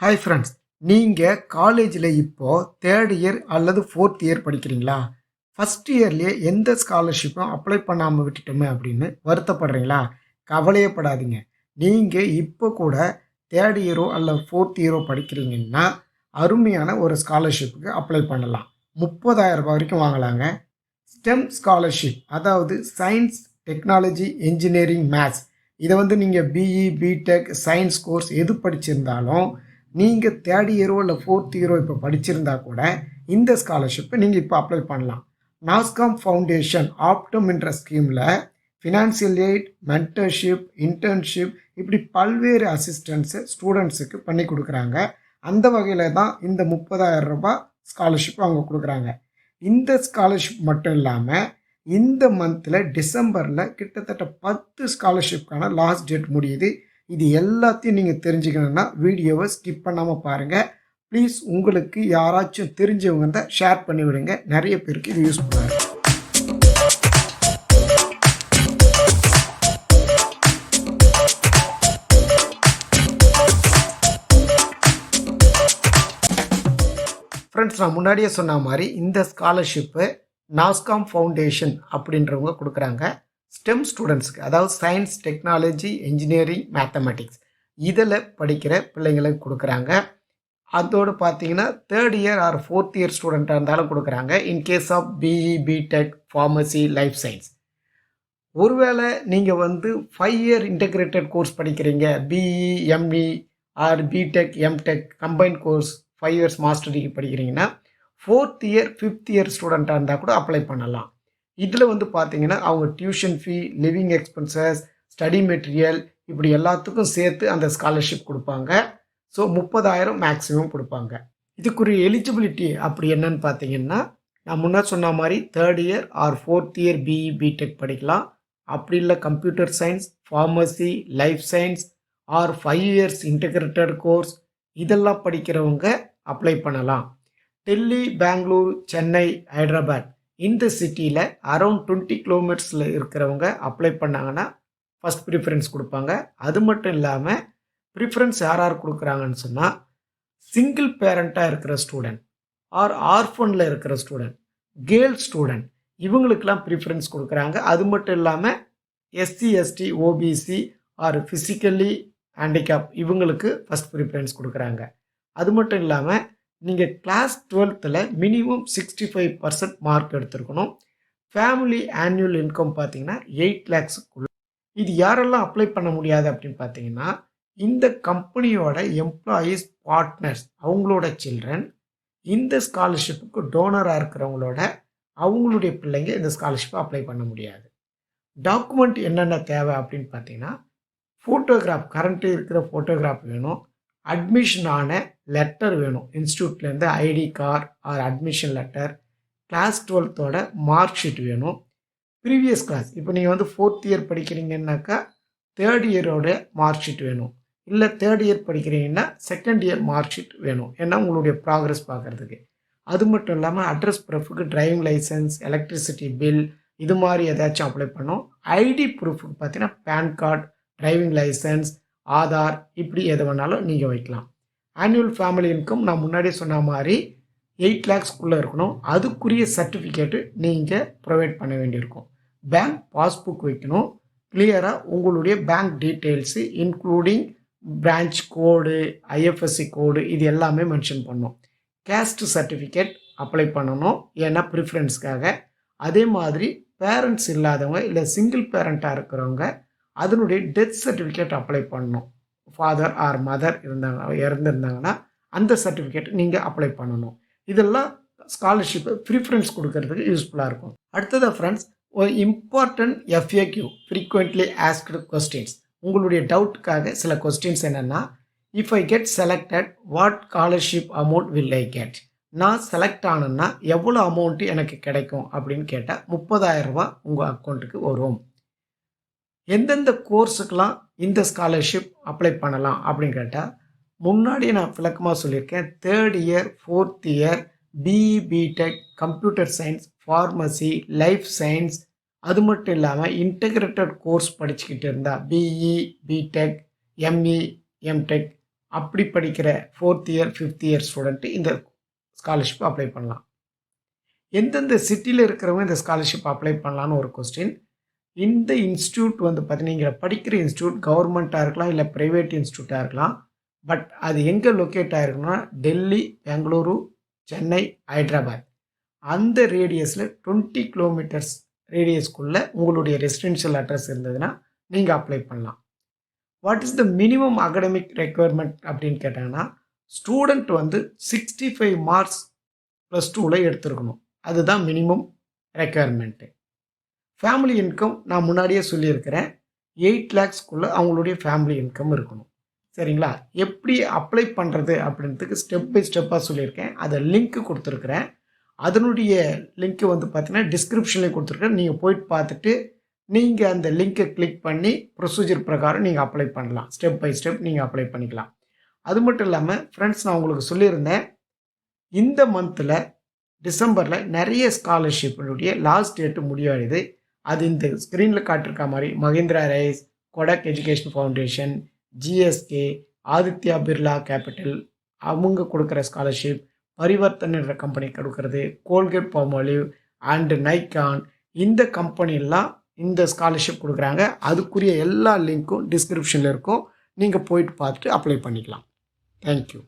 Hi friends நீங்கள் காலேஜில் இப்போது தேர்ட் இயர் அல்லது ஃபோர்த் இயர் படிக்கிறீங்களா? ஃபஸ்ட் இயர்லேயே எந்த ஸ்காலர்ஷிப்பும் அப்ளை பண்ணாமல் விட்டுட்டோமே அப்படின்னு வருத்தப்படுறீங்களா? கவலையப்படாதீங்க. நீங்கள் இப்போ கூட தேர்ட் இயரோ அல்ல ஃபோர்த் இயரோ படிக்கிறீங்கன்னா அருமையான ஒரு ஸ்காலர்ஷிப்புக்கு அப்ளை பண்ணலாம். முப்பதாயிரம் ரூபாய் வரைக்கும் வாங்கலாங்க. ஸ்டெம் ஸ்காலர்ஷிப் அதாவது சயின்ஸ் டெக்னாலஜி இன்ஜினியரிங் மேத்ஸ் இதை வந்து நீங்கள் பிஇ பிடெக் சயின்ஸ் கோர்ஸ் எது படிச்சிருந்தாலும் நீங்கள் தேர்ட் இயரோ இல்லை ஃபோர்த் இயரோ இப்போ படிச்சிருந்தா கூட இந்த ஸ்காலர்ஷிப்பை நீங்கள் இப்போ அப்ளை பண்ணலாம். நாஸ்காம் ஃபவுண்டேஷன் ஆப்டம் என்ற ஸ்கீமில் ஃபினான்சியல் எய்ட் மென்டர்ஷிப் இன்டர்ன்ஷிப் இப்படி பல்வேறு அசிஸ்டன்ஸு ஸ்டூடெண்ட்ஸுக்கு பண்ணி கொடுக்குறாங்க. அந்த வகையில் தான் இந்த முப்பதாயிரம் ரூபாய் ஸ்காலர்ஷிப் அவங்க கொடுக்குறாங்க. இந்த ஸ்காலர்ஷிப் மட்டும் இல்லாமல் இந்த மந்தில் டிசம்பரில் கிட்டத்தட்ட பத்து ஸ்காலர்ஷிப்கான லாஸ்ட் டேட் முடியுது. இது எல்லாத்தையும் நீங்கள் தெரிஞ்சுக்கணுன்னா வீடியோவை ஸ்கிப் பண்ணாமல் பாருங்கள் ப்ளீஸ் உங்களுக்கு யாராச்சும் தெரிஞ்சவங்க இருந்தால் ஷேர் பண்ணிவிடுங்க நிறைய பேருக்கு இது யூஸ் பண்ணுவாங்க ஃப்ரெண்ட்ஸ் நான் முன்னாடியே சொன்ன மாதிரி இந்த ஸ்காலர்ஷிப்பு நாஸ்காம் ஃபவுண்டேஷன் அப்படின்றவங்க கொடுக்குறாங்க. ஸ்டெம் ஸ்டூடெண்ட்ஸுக்கு அதாவது சயின்ஸ் டெக்னாலஜி இன்ஜினியரிங் மேத்தமெட்டிக்ஸ் இதில் படிக்கிற பிள்ளைங்களுக்கு கொடுக்குறாங்க. அதோடு பார்த்தீங்கன்னா third year or fourth year ஸ்டூடெண்ட்டாக இருந்தாலும் கொடுக்குறாங்க. In case of BE BTech pharmacy life science ஒருவேளை நீங்கள் வந்து ஃபைவ் இயர் இன்டெகிரேட்டட் கோர்ஸ் படிக்கிறீங்க. BE ME or BTech MTech combine course five years master degree படிக்கிறீங்கன்னா fourth year fifth year ஸ்டூடெண்ட்டாக இருந்தால் கூட அப்ளை பண்ணலாம். இதில் வந்து பார்த்தீங்கன்னா அவங்க tuition fee living expenses study material இப்படி எல்லாத்துக்கும் சேர்த்து அந்த ஸ்காலர்ஷிப் கொடுப்பாங்க. ஸோ முப்பதாயிரம் மேக்ஸிமம் கொடுப்பாங்க. இதுக்குரிய எலிஜிபிலிட்டி அப்படி என்னன்னு பார்த்தீங்கன்னா நான் முன்னாடி சொன்ன மாதிரி third year or fourth year BE BTech படிக்கலாம். அப்படி இல்லை computer science pharmacy life science or five years integrated course இதெல்லாம் படிக்கிறவங்க அப்ளை பண்ணலாம். டெல்லி பெங்களூர் சென்னை ஹைதராபாத் இந்த சிட்டியில் அரௌண்ட் டுவெண்ட்டி கிலோமீட்டர்ஸில் இருக்கிறவங்க அப்ளை பண்ணாங்கன்னா ஃபஸ்ட் ப்ரிஃபரன்ஸ் கொடுப்பாங்க. அது மட்டும் இல்லாமல் ப்ரிஃபரன்ஸ் யார் யார் கொடுக்குறாங்கன்னு சொன்னால் சிங்கிள் பேரண்ட்டாக இருக்கிற ஸ்டூடெண்ட் ஆர் ஆர்ஃபனில் இருக்கிற ஸ்டூடெண்ட் கேர்ள் ஸ்டூடெண்ட் இவங்களுக்கெல்லாம் ப்ரிஃபரன்ஸ் கொடுக்குறாங்க. அது மட்டும் இல்லாமல் SC ST OBC or physically handicap இவங்களுக்கு ஃபஸ்ட் ப்ரிஃபரன்ஸ் கொடுக்குறாங்க. அது மட்டும் இல்லாமல் நீங்கள் கிளாஸ் டுவெல்த்தில் minimum sixty five percent mark எடுத்திருக்கணும் family annual income பார்த்தீங்கன்னா எயிட் லேக்ஸுக்குள்ள இது யாரெல்லாம் அப்ளை பண்ண முடியாது அப்படின்னு பார்த்தீங்கன்னா இந்த கம்பெனியோட எம்ப்ளாயீஸ் பார்ட்னர்ஸ் அவங்களோட சில்ட்ரன் இந்த ஸ்காலர்ஷிப்புக்கு டோனராக இருக்கிறவங்களோட அவங்களுடைய பிள்ளைங்க இந்த ஸ்காலர்ஷிப்பை அப்ளை பண்ண முடியாது. டாக்குமெண்ட் என்னென்ன தேவை அப்படின்னு பார்த்தீங்கன்னா ஃபோட்டோகிராஃப் கரண்ட்டு இருக்கிற ஃபோட்டோகிராஃப் வேணும். அட்மிஷன் ஆன லெட்டர் வேணும். இன்ஸ்டியூட்லேருந்து ID card or admission letter class டுவெல்த்தோட mark sheet வேணும். ப்ரீவியஸ் கிளாஸ் இப்போ நீங்கள் வந்து ஃபோர்த் இயர் படிக்கிறீங்கன்னாக்கா தேர்ட் இயரோட மார்க் ஷீட் வேணும். இல்லை தேர்ட் இயர் படிக்கிறீங்கன்னா செகண்ட் இயர் மார்க் ஷீட் வேணும். ஏன்னா உங்களுடைய ப்ராக்ரஸ் பார்க்குறதுக்கு அது மட்டும் இல்லாமல் அட்ரஸ் ப்ரூஃபுக்கு டிரைவிங் லைசன்ஸ் எலக்ட்ரிசிட்டி பில் இது மாதிரி ஏதாச்சும் அப்ளை பண்ணோம் ஐடி ப்ரூஃபுக்கு பார்த்தீங்கன்னா PAN card driving licence Aadhaar இப்படி எது வேணாலும் நீங்கள் வைக்கலாம். ஆனுவல் ஃபேமிலி இன்கம் நான் முன்னாடியே சொன்ன மாதிரி எயிட் லேக்ஸ்க்குள்ளே இருக்கணும். அதுக்குரிய சர்டிஃபிகேட்டு நீங்கள் ப்ரொவைட் பண்ண வேண்டியிருக்கும். பேங்க் பாஸ்புக் வைக்கணும். கிளியராக உங்களுடைய bank details including branch code IFSC code இது எல்லாமே மென்ஷன் பண்ணும் கேஸ்ட் சர்டிஃபிகேட் அப்ளை பண்ணணும். ஏன்னா ப்ரிஃபரன்ஸ்க்காக அதே மாதிரி பேரண்ட்ஸ் இல்லாதவங்க இல்லை சிங்கிள் பேரண்ட்டாக இருக்கிறவங்க அதனுடைய டெத் சர்டிஃபிகேட் அப்ளை பண்ணணும். ஃபாதர் ஆர் மதர் இருந்தாங்க இறந்துருந்தாங்கன்னா அந்த சர்டிஃபிகேட் நீங்கள் அப்ளை பண்ணணும். இதெல்லாம் ஸ்காலர்ஷிப்பு ப்ரிஃபரன்ஸ் கொடுக்கறதுக்கு யூஸ்ஃபுல்லாக இருக்கும். அடுத்தது ஃப்ரெண்ட்ஸ் ஒரு important FAQ frequently asked questions உங்களுடைய டவுட்டுக்காக சில கொஸ்டின்ஸ் என்னென்னா if I get selected what scholarship amount will I get நான் செலக்ட் ஆனேன்னா எவ்வளோ அமௌண்ட்டு எனக்கு கிடைக்கும் அப்படின்னு கேட்டால் முப்பதாயிரம் ரூபா உங்கள் அக்கௌண்ட்டுக்கு வரும். எந்தெந்த கோர்ஸுக்கெலாம் இந்த ஸ்காலர்ஷிப் அப்ளை பண்ணலாம் அப்படின்னு கேட்டால் முன்னாடி நான் விளக்கமாக சொல்லியிருக்கேன் third year fourth year BE BTech computer science pharmacy life science அது மட்டும் இல்லாமல் இன்டகிரேட்டட் கோர்ஸ் படிச்சுக்கிட்டு இருந்தால் பிஇ பிடெக் எம்இ எம்டெக் அப்படி படிக்கிற fourth year fifth year student இந்த ஸ்காலர்ஷிப் அப்ளை பண்ணலாம். எந்தெந்த சிட்டியில் இருக்கிறவங்க இந்த ஸ்காலர்ஷிப் அப்ளை பண்ணலான்னு ஒரு கொஸ்டின் இந்த இன்ஸ்டியூட் வந்து பார்த்தீங்கன்னா படிக்கிற இன்ஸ்டியூட் கவர்மெண்ட்டாக இருக்கலாம் இல்லை ப்ரைவேட் இன்ஸ்டியூட்டாக இருக்கலாம். பட் அது எங்கே லொக்கேட் ஆகிருக்குன்னா டெல்லி பெங்களூரு சென்னை ஹைதராபாத். அந்த ரேடியஸில் டுவெண்ட்டி கிலோமீட்டர்ஸ் ரேடியஸ்க்குள்ளே உங்களுடைய ரெசிடென்ஷியல் அட்ரஸ் இருந்ததுன்னா நீங்கள் அப்ளை பண்ணலாம். What is the minimum academic requirement அப்படின்னு கேட்டாங்கன்னா ஸ்டூடெண்ட் வந்து சிக்ஸ்டி ஃபைவ் மார்க்ஸ் ப்ளஸ் டூவில் எடுத்துருக்கணும். அதுதான் மினிமம் ரெக்குயர்மெண்ட்டு ஃபேமிலி இன்கம் நான் முன்னாடியே சொல்லியிருக்கிறேன். எயிட் லேக்ஸ்க்குள்ளே அவங்களுடைய ஃபேமிலி இன்கம் இருக்கணும். சரிங்களா? எப்படி அப்ளை பண்ணுறது அப்படின்றதுக்கு ஸ்டெப் பை ஸ்டெப்பாக சொல்லியிருக்கேன். அதை லிங்க்கு கொடுத்துருக்குறேன். அதனுடைய லிங்க்கு வந்து பார்த்தீங்கன்னா டிஸ்கிரிப்ஷனில் கொடுத்துருக்கேன். நீங்கள் போயிட்டு பார்த்துட்டு நீங்கள் அந்த லிங்க்கை கிளிக் பண்ணி ப்ரொசீஜர் பிரகாரம் நீங்கள் அப்ளை பண்ணலாம். ஸ்டெப் பை ஸ்டெப் நீங்கள் அப்ளை பண்ணிக்கலாம். அது மட்டும் இல்லாமல் ஃப்ரெண்ட்ஸ் நான் உங்களுக்கு சொல்லியிருந்தேன். இந்த மந்தில் டிசம்பரில் நிறைய ஸ்காலர்ஷிப்பினுடைய லாஸ்ட் டேட்டு முடிவடையுது. அது இந்த ஸ்க்ரீனில் காட்டிருக்க மாதிரி Mahindra rise Kotak education foundation GSK Aditya Birla capital அவங்க கொடுக்குற ஸ்காலர்ஷிப் பரிவர்த்தன் கம்பெனி கொடுக்கறது கோல்கேட் பாமோலிவ் அண்டு நைக்கான் இந்த கம்பெனிலாம் இந்த ஸ்காலர்ஷிப் கொடுக்குறாங்க. அதுக்குரிய எல்லா லிங்க்கும் டிஸ்கிரிப்ஷனில் இருக்கும். நீங்கள் போயிட்டு பார்த்துட்டு அப்ளை பண்ணிக்கலாம். தேங்க்யூ